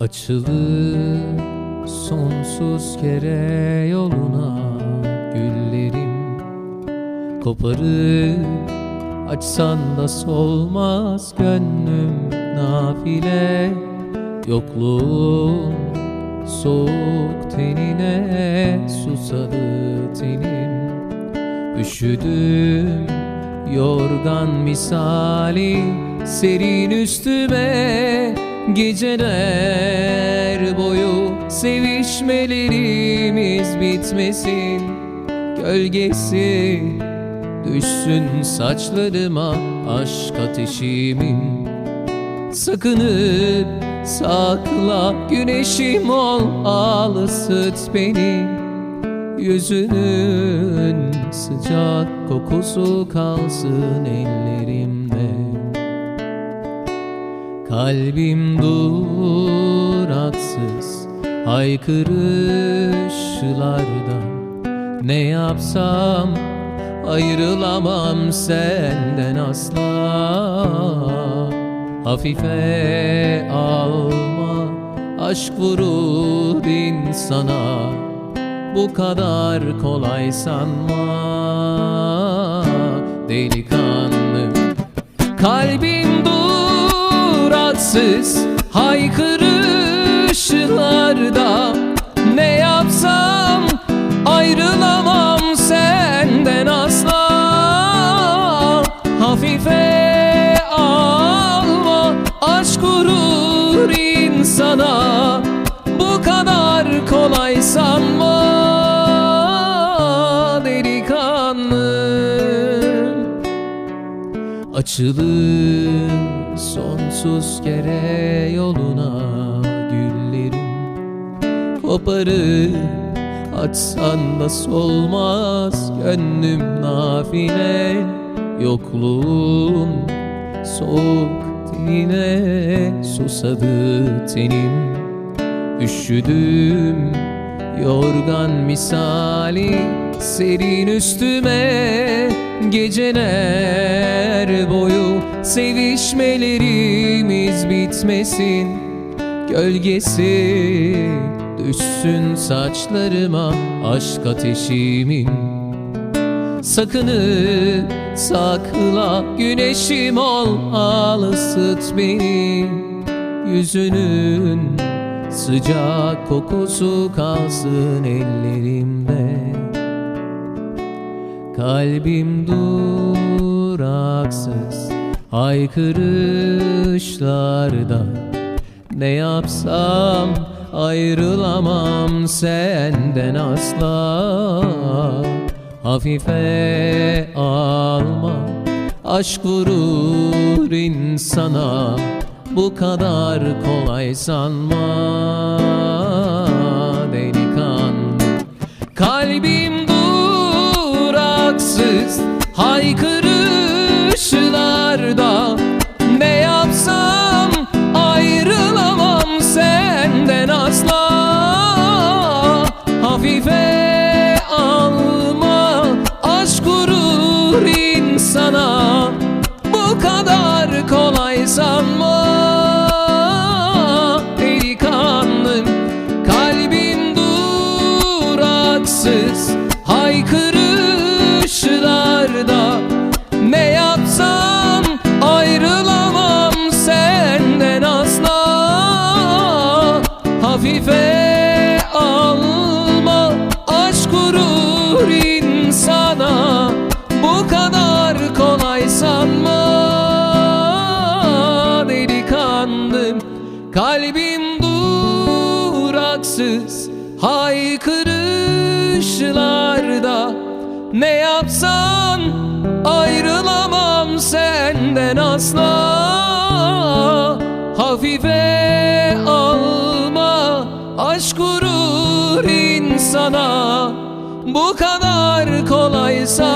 Açılır sonsuz kere yoluna güllerim. Koparıp açsan da solmaz gönlüm nafile. Yokluğun soğuk tenine susadı tenim. Üşüdüm yorgan misali serin üstüme Geceler boyu sevişmelerimiz bitmesin. Gölgesi düşsün saçlarıma aşk ateşimin. Sakınıp sakla güneşim ol al ısıt beni. Yüzünün sıcak kokusu kalsın ellerimde Kalbim duraksız haykırışlarda Ne yapsam ayrılamam senden asla. Hafife alma aşk vurur insana. Bu kadar kolay sanma haykırışlarda Ne yapsam ayrılamam senden asla. Hafife alma aşk vurur insana. Bu kadar kolay sanma delikanlı. Açılır sonsuz kere yoluna güllerim. Koparıp açsan da solmaz gönlüm nafile. Yokluğun soğuk tenine susadı tenim. Üşüdüm yorgan misali serin üstüme Geceler boyu sevişmelerimiz bitmesin. Gölgesi düşsün saçlarıma aşk ateşimin. Sakınıp sakla güneşim ol al ısıt beni. Yüzünün sıcak kokusu kalsın ellerimde. Kalbim duraksız haykırışlarda. Ne yapsam ayrılamam senden asla. Hafife alma aşk vurur insana Bu kadar kolay sanma delikanlı Kalbim duraksız haykırışlarda Ne yapsam ayrılamam senden asla. Hafife alma aşk vurur insana duraksız haykırışlarda Ne yapsam ayrılamam senden asla. Hafife alma aşk vurur insana. Bu kadar kolay sanma. Delikanlım Kalbim duraksız haykırışlarda Ne yapsan ayrılamam senden asla. Hafife alma aşk vurur insana. Bu kadar kolay sanma